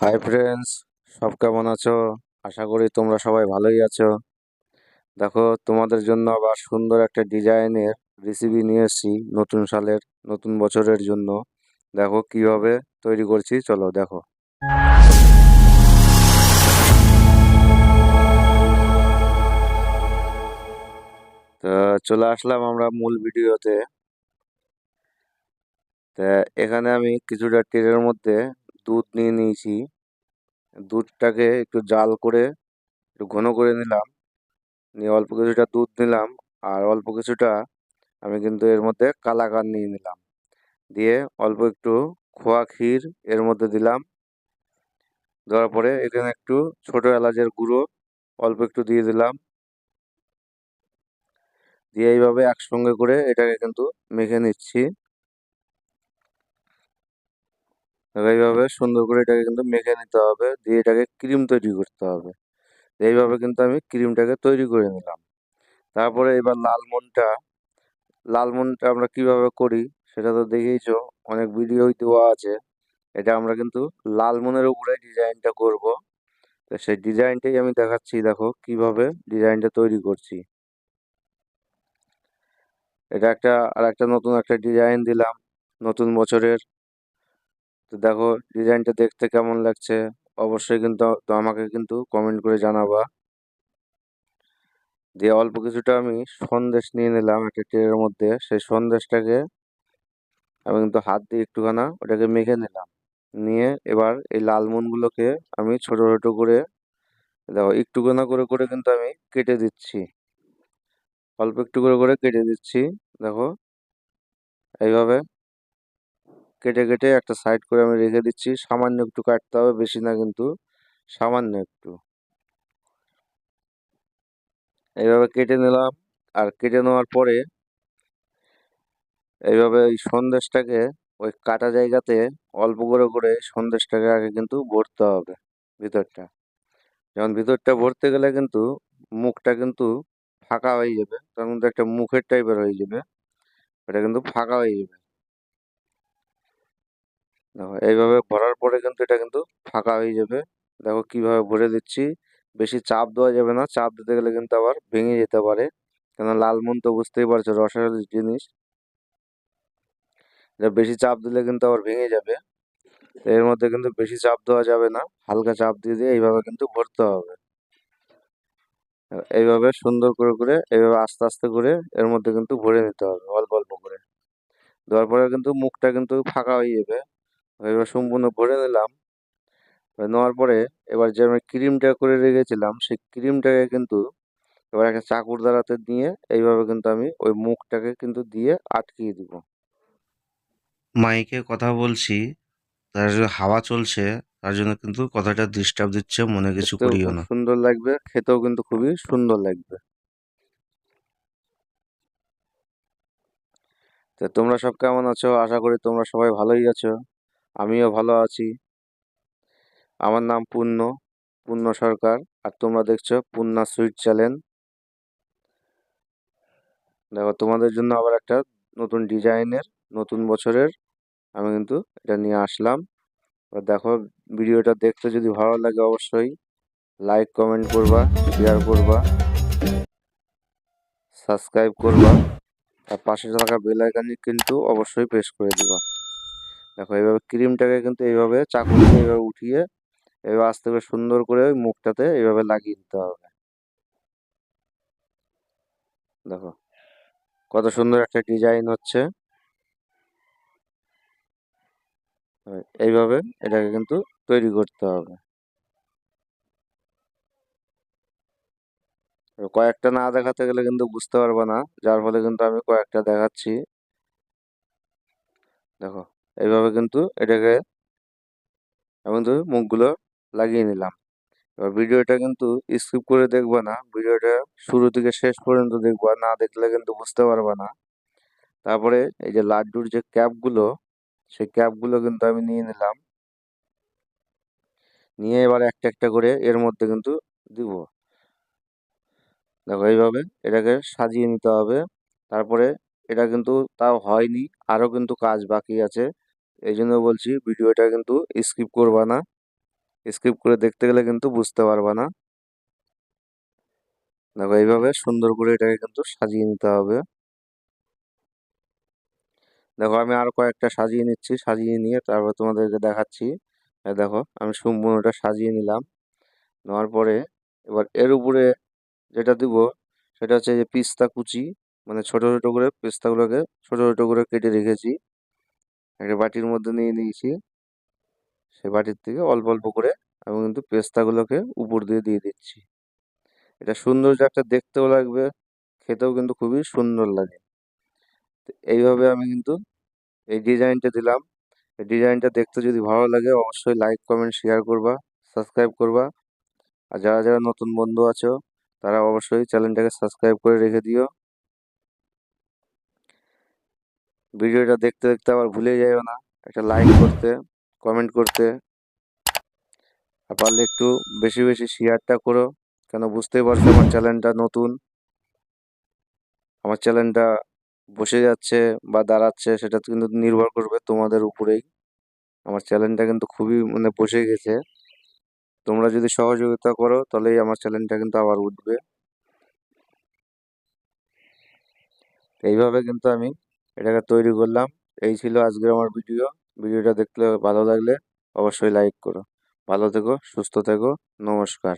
Hi friends সব কেমন আছো? আশা করি তোমরা সবাই ভালোই আছো। দেখো, তোমাদের জন্য আবার সুন্দর একটা ডিজাইনের রেসিপি নিয়ে এসেছি নতুন সালের, নতুন বছরের জন্য। দেখো, কীভাবে তৈরি করছি, চলো দেখো। তো চলে আসলাম আমরা মূল ভিডিওতে। তা এখানে আমি কিছুটা ট্রেনের মধ্যে দুধ নিয়ে নিয়েছি। দুধটাকে একটু জাল করে একটু ঘন করে নিলাম। নিয়ে অল্প কিছুটা দুধ নিলাম আর অল্প কিছুটা আমি কিন্তু এর মধ্যে কালাকান নিয়ে নিলাম। দিয়ে অল্প একটু খোয়া ক্ষীর এর মধ্যে দিলাম। দেওয়ার পরে এখানে একটু ছোট এলাচের গুঁড়ো অল্প একটু দিয়ে দিলাম। দিয়ে এইভাবে একসঙ্গে করে এটাকে কিন্তু মেখে নিচ্ছি। এইভাবে সুন্দর করে এটাকে কিন্তু মেখে নিতে হবে, দিয়ে এটাকে ক্রিম তৈরি করতে হবে। এইভাবে কিন্তু আমি ক্রিমটাকে তৈরি করে নিলাম। তারপরে এবার লালমনটা লালমনটা আমরা কীভাবে করি সেটা তো দেখেইছো, অনেক ভিডিওই দেওয়া আছে। এটা আমরা কিন্তু লালমনের উপরে ডিজাইনটা করব। তো সেই ডিজাইনটাই আমি দেখাচ্ছি, দেখো কীভাবে ডিজাইনটা তৈরি করছি। এটা একটা আর একটা নতুন একটা ডিজাইন দিলাম, নতুন বছরের তো দেখো ডিজাইনটা দেখতে কেমন লাগছে? অবশ্যই কিন্তু তো আমাকে কিন্তু কমেন্ট করে জানাবা। দিয়ে অল্প কিছুটা আমি সন্দেশ নিয়ে নিলাম একটা ট্রের মধ্যে। সেই সন্দেশটাকে আমি কিন্তু হাত দিয়ে একটুখানা ওটাকে মেখে নিলাম। নিয়ে এবার এই লালমনগুলোকে আমি ছোট ছোট করে দেখো, একটুখানা করে করে কিন্তু আমি কেটে দিচ্ছি। অল্প একটু করে করে কেটে দিচ্ছি। দেখো, এইভাবে কেটে কেটে একটা সাইড করে আমি রেখে দিচ্ছি। সামান্য একটু কাটতে হবে, বেশি না কিন্তু সামান্য একটু। এইভাবে কেটে নিলাম। আর কেটে নেওয়ার পরে এইভাবে ওই সন্দেশটাকে ওই কাটা জায়গাতে অল্প করে করে সন্দেশটাকে আগে কিন্তু ভরতে হবে ভিতরটা। যেমন ভিতরটা ভরতে গেলে কিন্তু মুখটা কিন্তু ফাঁকা হয়ে যাবে। তার মধ্যে একটা মুখের টাইপের হয়ে যাবে। এটা কিন্তু ফাঁকা হয়ে যাবে। দেখো, এইভাবে ভরার পরে কিন্তু এটা কিন্তু ফাঁকা হয়ে যাবে। দেখো কীভাবে ভরে দিচ্ছি। বেশি চাপ দেওয়া যাবে না। চাপ দিতে গেলে কিন্তু আবার ভেঙে যেতে পারে। কেন লালমন তো বুঝতেই পারছ রসের জিনিস। এটা বেশি চাপ দিলে কিন্তু আবার ভেঙে যাবে। এর মধ্যে কিন্তু বেশি চাপ দেওয়া যাবে না। হালকা চাপ দিয়ে দিয়ে এইভাবে কিন্তু ভরতে হবে। এইভাবে সুন্দর করে করে, এইভাবে আস্তে আস্তে করে এর মধ্যে কিন্তু ভরে নিতে হবে, অল্প অল্প করে। দেওয়ার পরে কিন্তু মুখটা কিন্তু ফাঁকা হয়ে যাবে। এবার সম্পূর্ণ ভরে নিলাম। নেওয়ার পরে এবার যে আমি ক্রিমটা করে রেখেছিলাম সেই ক্রিমটাকে কিন্তু এবার একটা চাকুর দ্বারাতে দিয়ে এইভাবে কিন্তু আমি ওই মুখটাকে কিন্তু দিয়ে আটকিয়ে দিব। মাইকে কথা বলছি তার জন্য হাওয়া চলছে তার জন্য কিন্তু কথাটা ডিস্টার্ব দিচ্ছে মনে কিছু করিও না। সুন্দর লাগবে খেতেও কিন্তু খুবই সুন্দর লাগবে। তো তোমরা সব কেমন আছো? আশা করি তোমরা সবাই ভালোই আছো। আমিও ভালো আছি। আমার নাম পূর্ণ পূর্ণ সরকার। আর তোমরা দেখছ পূর্ণা সুইট চ্যানেল। দেখো, তোমাদের জন্য আবার একটা নতুন ডিজাইনের, নতুন বছরের আমি কিন্তু এটা নিয়ে আসলাম। দেখো, ভিডিওটা দেখতে যদি ভালো লাগে অবশ্যই লাইক, কমেন্ট করবা শেয়ার করবা সাবস্ক্রাইব করবা। আর পাশে থাকা বেল আইকন কিন্তু অবশ্যই প্রেস করে দিবা। দেখো, এইভাবে ক্রিমটাকে কিন্তু এইভাবে চাকু এইভাবে উঠিয়ে এইভাবে আস্তে করে সুন্দর করে ওই মুখটাতে এইভাবে লাগিয়ে দিতে হবে। দেখো, কত সুন্দর একটা ডিজাইন হচ্ছে। এইভাবে এটাকে কিন্তু তৈরি করতে হবে। কয়েকটা না দেখাতে গেলে কিন্তু বুঝতে পারবে না, যার ফলে কিন্তু আমি কয়েকটা দেখাচ্ছি। দেখো এইভাবে কিন্তু এটাকে কিন্তু মুখগুলো লাগিয়ে নিলাম। এবার ভিডিওটা কিন্তু স্কিপ করে দেখবা না, ভিডিওটা শুরু থেকে শেষ পর্যন্ত দেখবা, না দেখলে কিন্তু বুঝতে পারবা না। তারপরে এই যে লাড্ডুর যে ক্যাপগুলো সেই ক্যাপগুলো কিন্তু আমি নিয়ে নিলাম। নিয়ে এবার একটা একটা করে এর মধ্যে কিন্তু দিব। দেখো এইভাবে এটাকে সাজিয়ে নিতে হবে। তারপরে এটা কিন্তু তাও হয়নি, আরও কিন্তু কাজ বাকি আছে। এই জন্য বলছি ভিডিওটা কিন্তু স্কিপ করবা না। স্কিপ করে দেখতে গেলে কিন্তু বুঝতে পারবা না। দেখো, এইভাবে সুন্দর করে এটাকে কিন্তু সাজিয়ে নিতে হবে। দেখো, আমি আর কয়েকটা সাজিয়ে নিচ্ছি, সাজিয়ে নিয়ে তারপর তোমাদেরকে দেখাচ্ছি। দেখো, আমি সম্পূর্ণটা সাজিয়ে নিলাম। নেওয়ার পরে এবার এর উপরে যেটা দিব সেটা হচ্ছে যে পিস্তা কুচি মানে ছোট ছোট করে পিস্তাগুলোকে ছোট ছোট করে কেটে রেখেছি। একটা বাটির মধ্যে নিয়ে নিয়েছি। সেই বাটির থেকে অল্প অল্প করে আমি কিন্তু পেস্তাগুলোকে উপর দিয়ে দিয়ে দিচ্ছি। এটা সৌন্দর্য একটা দেখতেও লাগবে, খেতেও কিন্তু খুবই সুন্দর লাগে। এইভাবে আমি কিন্তু এই ডিজাইনটা দিলাম। এই ডিজাইনটা দেখতে যদি ভালো লাগে অবশ্যই লাইক, কমেন্ট, শেয়ার করবা, সাবস্ক্রাইব করবা। আর যারা যারা নতুন বন্ধু আছো, তারা অবশ্যই চ্যানেলটাকে সাবস্ক্রাইব করে রেখে দিও। ভিডিওটা দেখতে দেখতে আবার ভুলে যাইও না। একটা লাইক করতে কমেন্ট করতে। আর পারলে একটু বেশি বেশি শেয়ারটা করো। কেন বুঝতেই পারছ আমার চ্যানেলটা নতুন? আমার চ্যানেলটা বসে যাচ্ছে বা দাঁড়াচ্ছে, সেটা কিন্তু নির্ভর করবে তোমাদের উপরেই। আমার চ্যানেলটা কিন্তু খুবই মানে বসে গেছে। তোমরা যদি সহযোগিতা করো, তাহলেই আমার চ্যানেলটা কিন্তু আবার উঠবে। এইভাবে কিন্তু আমি এটাকে তৈরি করলাম। এই ছিল আজকের আমার ভিডিও। ভিডিওটা দেখলে ভালো লাগলে অবশ্যই লাইক করো। ভালো থেকো, সুস্থ থেকো। নমস্কার।